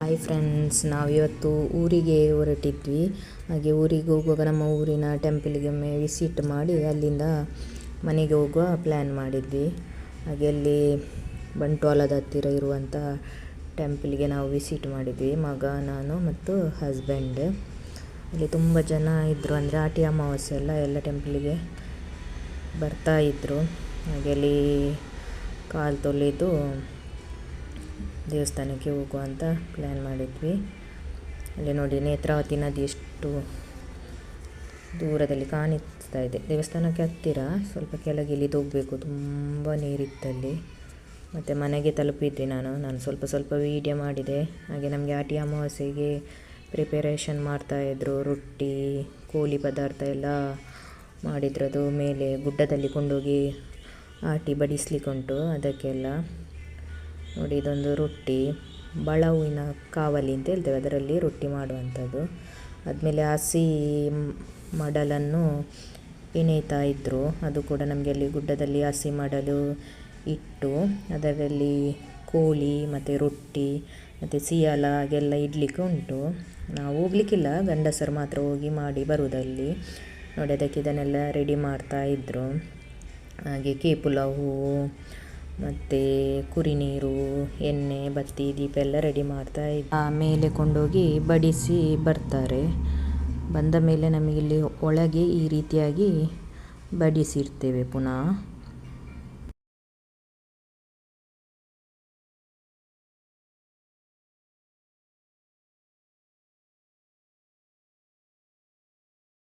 Hi friends ನಾವು ಇವತ್ತು ಊರಿಗೆ ಹೊರಟಿದ್ವಿ. ಹಾಗೆ ಊರಿಗೆ ಹೋಗುವಾಗ ನಮ್ಮ ಊರಿನ ಟೆಂಪಲ್ಗೆ ಒಮ್ಮೆ ವಿಸಿಟ್ ಮಾಡಿ ಅಲ್ಲಿಂದ ಮನೆಗೆ ಹೋಗುವ ಪ್ಲ್ಯಾನ್ ಮಾಡಿದ್ವಿ. ಹಾಗೆ ಅಲ್ಲಿ ಬಂಟ್ವಾಲದ ಹತ್ತಿರ ಇರುವಂಥ ಟೆಂಪಲ್ಗೆ ನಾವು ವಿಸಿಟ್ ಮಾಡಿದ್ವಿ, ಮಗ, ನಾನು ಮತ್ತು ಹಸ್ಬೆಂಡ್ ಅಲ್ಲಿ ತುಂಬ ಜನ ಇದ್ದರು ಅಂದರೆ ಆಟಿ ಅಮಾವಾಸ್ಯೆ ಎಲ್ಲ ಎಲ್ಲ ಟೆಂಪಲಿಗೆ ಬರ್ತಾ ಇದ್ದರು ಹಾಗೆ ಅಲ್ಲಿ ಕಾಲು ತೊಳೆದು ದೇವಸ್ಥಾನಕ್ಕೆ ಹೋಗುವ ಅಂತ ಪ್ಲ್ಯಾನ್ ಮಾಡಿದ್ವಿ. ಅಲ್ಲಿ ನೋಡಿ ನೇತ್ರಾವತಿ ನದಿ ಎಷ್ಟು ದೂರದಲ್ಲಿ ಕಾಣಿಸ್ತಾ ಇದೆ. ದೇವಸ್ಥಾನಕ್ಕೆ ಹತ್ತಿರ ಸ್ವಲ್ಪ ಕೆಳಗೆ ಇಳಿದು ಹೋಗಬೇಕು. ತುಂಬ ನೀರಿತ್ತಲ್ಲಿ. ಮತ್ತು ಮನೆಗೆ ತಲುಪಿದ್ದೆ ನಾನು. ನಾನು ಸ್ವಲ್ಪ ಸ್ವಲ್ಪ ವೀಡಿಯೋ ಮಾಡಿದೆ. ಹಾಗೆ ನಮಗೆ ಆಟಿ ಅಮಾವಾಸ್ಯೆಗೆ ಪ್ರಿಪರೇಷನ್ ಮಾಡ್ತಾಯಿದ್ರು ರೊಟ್ಟಿ, ಕೋಳಿ ಪದಾರ್ಥ ಎಲ್ಲ ಮಾಡಿದ್ರದು ಮೇಲೆ ಗುಡ್ಡದಲ್ಲಿ ಕೊಂಡೋಗಿ ಆಟಿ ಬಡಿಸ್ಲಿಕ್ಕೆ ಉಂಟು ಅದಕ್ಕೆಲ್ಲ ನೋಡಿ, ಇದೊಂದು ರೊಟ್ಟಿ. ಬಳ ಹೂವಿನ ಕಾವಲಿ ಅಂತ ಹೇಳ್ತೇವೆ. ಅದರಲ್ಲಿ ರೊಟ್ಟಿ ಮಾಡುವಂಥದ್ದು. ಆದಮೇಲೆ ಹಸಿ ಮಡಲನ್ನು ಎಣೆಯುತ್ತಾ ಇದ್ದರು ಅದು ಕೂಡ ನಮಗೆ ಅಲ್ಲಿ ಗುಡ್ಡದಲ್ಲಿ ಹಸಿ ಮಡಲು ಇಟ್ಟು, ಅದರಲ್ಲಿ ಕೋಳಿ ಮತ್ತು ರೊಟ್ಟಿ ಮತ್ತು ಸಿಯಾಲ ಹಾಗೆಲ್ಲ ಇಡಲಿಕ್ಕೆ ಉಂಟು. ನಾವು ಹೋಗ್ಲಿಕ್ಕಿಲ್ಲ. ಗಂಡಸರು ಮಾತ್ರ ಹೋಗಿ ಮಾಡಿ ಬರುವುದಲ್ಲಿ. ನೋಡಿ, ಅದಕ್ಕೆ ಇದನ್ನೆಲ್ಲ ರೆಡಿ ಮಾಡ್ತಾ ಇದ್ದರು ಹಾಗೆ ಕೇಪುಲ ಹೂವು ಮತ್ತು ಕುರಿ ನೀರು, ಎಣ್ಣೆ, ಬತ್ತಿ, ದೀಪ ಎಲ್ಲ ರೆಡಿ ಮಾಡ್ತಾ ಮೇಲೆ ಕೊಂಡೋಗಿ ಬಡಿಸಿ ಬರ್ತಾರೆ. ಬಂದ ಮೇಲೆ ನಮಗಿಲ್ಲಿ ಒಳಗೆ ಈ ರೀತಿಯಾಗಿ ಬಡಿಸಿರ್ತೇವೆ ಪುನಃ.